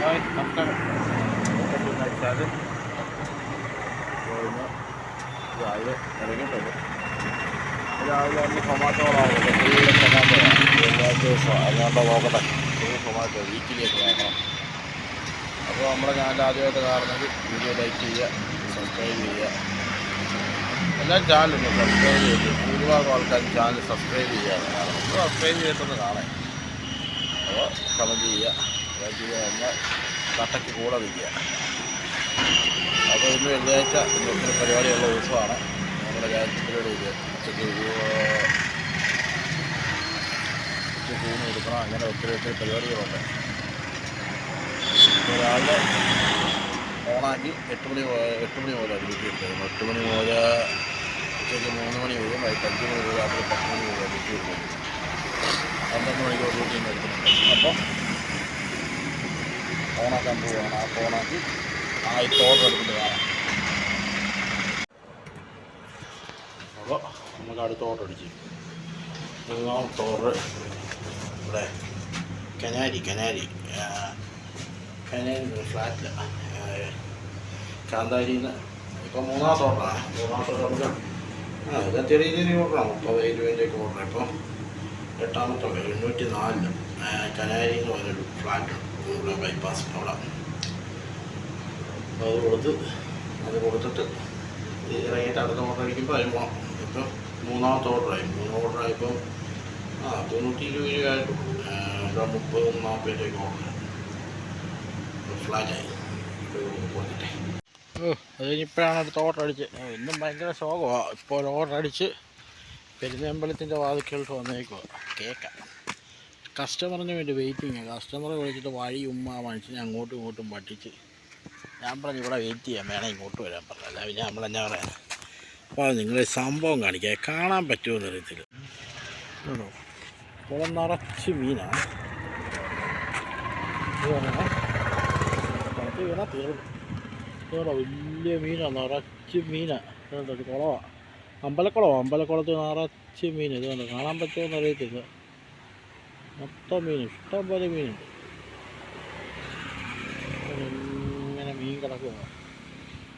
Hi നമസ്കാരം വെച്ചാൽ രാവിലെ ഇറങ്ങിയിട്ടുണ്ട് രാവിലെ ഫുള്ള് ടൊമാറ്റോയാണ് എല്ലാ ദിവസവും അതുകൊണ്ട് നോക്കട്ടെ ഫുൾ ടൊമാറ്റോ വീക്കിലേക്ക് വാങ്ങണം അപ്പോൾ നമ്മുടെ ചാനൽ ആദ്യമായിട്ട് കാണുന്നത് വീഡിയോ ലൈക്ക് ചെയ്യുക സബ്സ്ക്രൈബ് ചെയ്യുക എല്ലാ ചാനലും സബ്സ്ക്രൈബ് ചെയ്ത് ഭൂരിഭാഗം ആൾക്കാർ ചാനൽ സബ്സ്ക്രൈബ് ചെയ്യാതെ കാണും സബ്സ്ക്രൈബ് ചെയ്തിട്ടൊന്ന് കാണാൻ അപ്പോൾ കമന്റ് ചെയ്യുക എന്നാൽ കട്ടയ്ക്ക് കൂടെ നിൽക്കുക. അപ്പോൾ ഇന്ന് വെള്ളിയാഴ്ച ഇന്നത്തെ പരിപാടിയുള്ള ദിവസമാണ്. നമ്മുടെ രാജ്യത്തിലൂടെ ഇത് ഉച്ചയ്ക്ക് ഉച്ചയ്ക്ക് ഊണ് കൊടുക്കണം അങ്ങനെ ഒത്തിരി ഒത്തിരി പരിപാടികളുണ്ട്. രാവിലെ ഓണാക്കി എട്ട് മണി എട്ട് മണി ഡ്യൂട്ടി എടുത്തത് എട്ട് മണി മുതൽ ഉച്ചയ്ക്ക് മൂന്ന് മണി വരും വൈകിട്ട് അഞ്ച് മണി വരും രാത്രി പത്ത് മണി വരും എടുക്കുന്നത് പന്ത്രണ്ട് മണിക്കൂർ ഡ്യൂട്ടി എടുക്കുന്നുണ്ട്. അപ്പോൾ ഓണാക്കാൻ പോവുകയാണ് ആ ഓണാക്കി ആ ഇപ്പോൾ ഓർഡർ എടുത്തിട്ട് കാണാം. അപ്പോൾ നമുക്ക് അടുത്ത ഓർഡർ അടിച്ച്. മൂന്നാമത്തെ ഇവിടെ കനാരി കനാരി. കനാരി ഫ്ലാറ്റിൽ കാന്താരിയിൽ നിന്ന് ഇപ്പോൾ മൂന്നാമത്തെ ഓർഡറാണ് മൂന്നാമത്തെ ഓർഡർ ആ ഇത് ചെറിയ ചെറിയ ഓർഡറാണ് മുപ്പത് രൂപേന്റെയൊക്കെ ഓർഡർ ഇപ്പം എട്ടാമത്തെ എണ്ണൂറ്റി നാലിലും കനാരി എന്ന് പറഞ്ഞൊരു ഫ്ലാറ്റ് ഇവിടെ ബൈപ്പാസ് അവിടെ. അപ്പോൾ അത് കൊടുത്ത് അത് കൊടുത്തിട്ട് ഈ ഇറങ്ങിയിട്ട് അടുത്ത ഓർഡർ അടിക്കുമ്പോൾ അതിന് പോകണം ഇപ്പം മൂന്നാമത്തെ ഓർഡറായി മൂന്ന് ഓർഡറായപ്പോൾ ആ തൊണ്ണൂറ്റി ഇരുപത് രൂപയായിട്ടും ഇവിടെ മുപ്പത് രൂപയ്ക്ക് ഓർഡർ ഫ്ലാറ്റായി കൊടുത്തിട്ടേ. ഓ അത് കഴിഞ്ഞിപ്പോഴാണ് അടുത്ത ഓർഡർ അടിച്ച് ഇന്നും ഭയങ്കര ശോകമാണ് ഇപ്പോൾ ഓർഡർ അടിച്ച് പെരുന്നമ്പലത്തിന്റെ വാതിക്കലോട്ട് വന്നേക്കുക കേക്ക്. കസ്റ്റമറിന് വേണ്ടി വെയിറ്റിംഗ്. കസ്റ്റമറെ വിളിച്ചിട്ട് വഴി ഉമ്മ മനുഷ്യനെ അങ്ങോട്ടും ഇങ്ങോട്ടും പറ്റിച്ച്. ഞാൻ പറഞ്ഞു ഇവിടെ വെയിറ്റ് ചെയ്യാം. വേണം ഇങ്ങോട്ട് വരാൻ പറഞ്ഞു. അല്ല പിന്നെ നമ്മളെന്നാ പറയാം? അപ്പോൾ നിങ്ങളെ സംഭവം കാണിക്കുക കാണാൻ പറ്റുമോ അറിയത്തില്ല. കുളം നിറച്ച് മീനാണ് ഇതോടെ വലിയ മീനാണ് നിറച്ച് മീനാണ് കുളവാണ് അമ്പലക്കുളവാണ് അമ്പലക്കുളത്ത് നിറച്ച് മീൻ ഇതുകൊണ്ട് കാണാൻ പറ്റുമോ എന്ന് അറിയത്തില്ല. മൊത്തം മീൻ ഇഷ്ടം പോലെ മീനുണ്ട് ഇങ്ങനെ മീൻ കിടക്കുക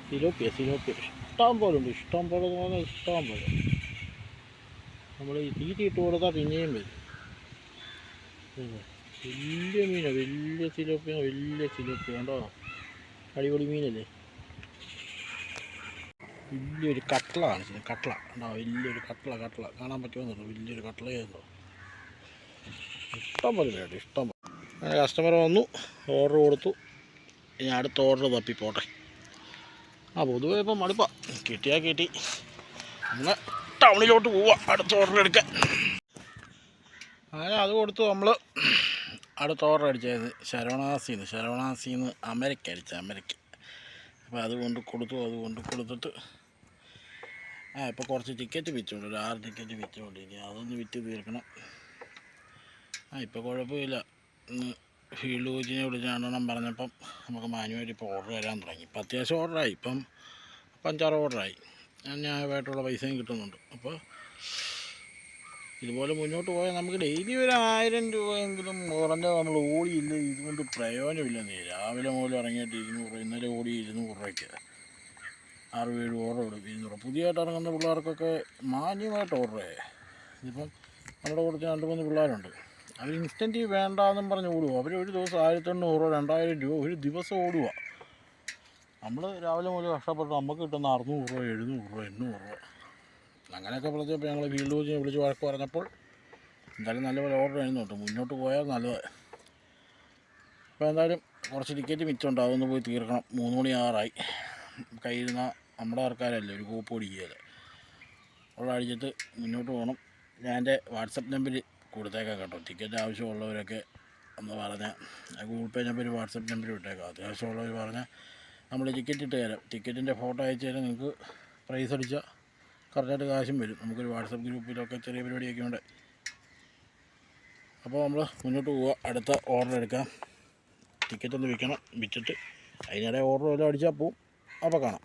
സിലോപ്പിയ സിലോപ്പിയ. ഇഷ്ടം പോലെ ഉണ്ട്. ഇഷ്ടം പോലെ എന്ന് ഇഷ്ടം പോലെ നമ്മൾ ഈ തീറ്റ ഇട്ട് കൊടുത്താൽ പിന്നെയും വരും. വലിയ മീനാണ് വലിയ സിലോപ്പിയ വലിയ സിലോപ്പിയ. കണ്ടോ? അടിപൊളി മീനല്ലേ? വലിയൊരു കട്ട്ള കാണിച്ചത് കട്ട്ള. ഉണ്ടാവും വലിയൊരു കട്ട്ള കട്ട്ള. കാണാൻ പറ്റുമെന്നുള്ളൂ വലിയൊരു കട്ട്ളയായിരുന്നു. ഇഷ്ടം പോലെ വേണ്ട ഇഷ്ടം പോലെ. കസ്റ്റമർ വന്നു ഓർഡർ കൊടുത്തു. ഇനി അടുത്ത ഓർഡർ തപ്പി പോട്ടെ. ആ പൊതുവെ ഇപ്പം മടുപ്പാ. കിട്ടിയാൽ കിട്ടി. അന്ന് ടൗണിലോട്ട് പോവാം അടുത്ത ഓർഡർ എടുക്കാൻ. അങ്ങനെ അത് കൊടുത്തു നമ്മൾ അടുത്ത ഓർഡർ അടിച്ചത് ശരവണാസിന്ന് ശരവണാസിന്ന് അമേരിക്ക അടിച്ച അമേരിക്ക. അപ്പോൾ അത് കൊണ്ട് കൊടുത്തു അത് കൊണ്ട് കൊടുത്തിട്ട്. ആ ഇപ്പോൾ കുറച്ച് ടിക്കറ്റ് വിറ്റുണ്ട് ഒരു ആറ് ടിക്കറ്റ് വിറ്റുണ്ട്. ഇനി അതൊന്ന് വിറ്റ് തീർക്കണം. ആ ഇപ്പോൾ കുഴപ്പമില്ല. ഇന്ന് ഫീൽഡ് കോച്ചിനെ വിളിച്ച് രണ്ടെണ്ണം പറഞ്ഞപ്പം നമുക്ക് മാനുവലി ഇപ്പോൾ ഓർഡർ തരാൻ തുടങ്ങി. ഇപ്പം അത്യാവശ്യം ഓർഡറായി ഇപ്പം അഞ്ചാറ് ഓർഡറായി ന്യായമായിട്ടുള്ള പൈസയും കിട്ടുന്നുണ്ട്. അപ്പോൾ ഇതുപോലെ മുന്നോട്ട് പോയാൽ നമുക്ക് ഡെയിലി ഒരു ആയിരം രൂപയെങ്കിലും കുറഞ്ഞാൽ നമ്മൾ ഓടിയില്ല. ഇതുകൊണ്ട് നീ രാവിലെ മുതൽ ഇറങ്ങിയിട്ട് ഇരുന്നൂറ് ഇന്നലെ ഓടി ഇരുന്നൂറ് രൂപയ്ക്ക് ആറ് ഏഴ് ഓർഡർ കൊടുക്കും. ഇരുന്നൂറ്. പുതിയതായിട്ട് ഇറങ്ങുന്ന പിള്ളേർക്കൊക്കെ മാന്യമായിട്ട് ഓർഡറേ ഇതിപ്പം നമ്മുടെ കൂട്ടത്തിൽ രണ്ട് മൂന്ന് പിള്ളേരുണ്ട്. അവർ ഇൻസ്റ്റന്റ് വേണ്ടാന്നും പറഞ്ഞ് ഓടുക അവർ ഒരു ദിവസം ആയിരത്തി എണ്ണൂറ് രണ്ടായിരം രൂപ ഒരു ദിവസം ഓടുക നമ്മൾ രാവിലെ മുതൽ കഷ്ടപ്പെട്ട് നമുക്ക് കിട്ടുന്ന അറുന്നൂറ് രൂപ എഴുന്നൂറ് രൂപ എണ്ണൂറ് രൂപ. അങ്ങനെയൊക്കെ വിളിച്ചപ്പോൾ ഞങ്ങൾ ഫീൽഡ് കോച്ചിനെ വിളിച്ച് വഴക്ക് പറഞ്ഞപ്പോൾ എന്തായാലും നല്ലപോലെ ഓർഡർ ചെയ്യുന്നുണ്ട് മുന്നോട്ട് പോയാൽ നല്ലത്. അപ്പോൾ എന്തായാലും കുറച്ച് ടിക്കറ്റ് മിച്ചമുണ്ട്. അതൊന്ന് പോയി തീർക്കണം. മൂന്ന് മണി ആറായി. കയ്യിരുന്ന നമ്മുടെ ആൾക്കാരല്ലേ ഒരു കൂപ്പ് ഓടിക്കുകയല്ലേ അവിടെ അടിച്ചിട്ട് മുന്നോട്ട് പോകണം ഞാൻ എന്റെ വാട്സപ്പ് നമ്പറിൽ കൊടുത്തേക്കാം കേട്ടോ. ടിക്കറ്റ് ആവശ്യമുള്ളവരൊക്കെ ഒന്ന് പറഞ്ഞാൽ Google pay number WhatsApp number വിട്ടേക്കാം അത്യാവശ്യമുള്ളവർ പറഞ്ഞാൽ നമ്മൾ ടിക്കറ്റ് ഇട്ട് തരാം. ടിക്കറ്റിന്റെ ഫോട്ടോ അയച്ചു തരാം. നിങ്ങൾക്ക് പ്രൈസ് അടിച്ചാൽ കറക്റ്റായിട്ട് കാശും വരും. നമുക്കൊരു വാട്സപ്പ് ഗ്രൂപ്പിലൊക്കെ ചെറിയ പരിപാടിയൊക്കെ ഉണ്ട്. അപ്പോൾ നമ്മൾ മുന്നോട്ട് പോവുക. അടുത്ത ഓർഡർ എടുക്കാം. ടിക്കറ്റ് ഒന്ന് വിൽക്കണം. വിറ്റിട്ട് അതിനിടെ ഓർഡർ വല്ലതും അടിച്ചാൽ പോവും. അപ്പോൾ കാണാം.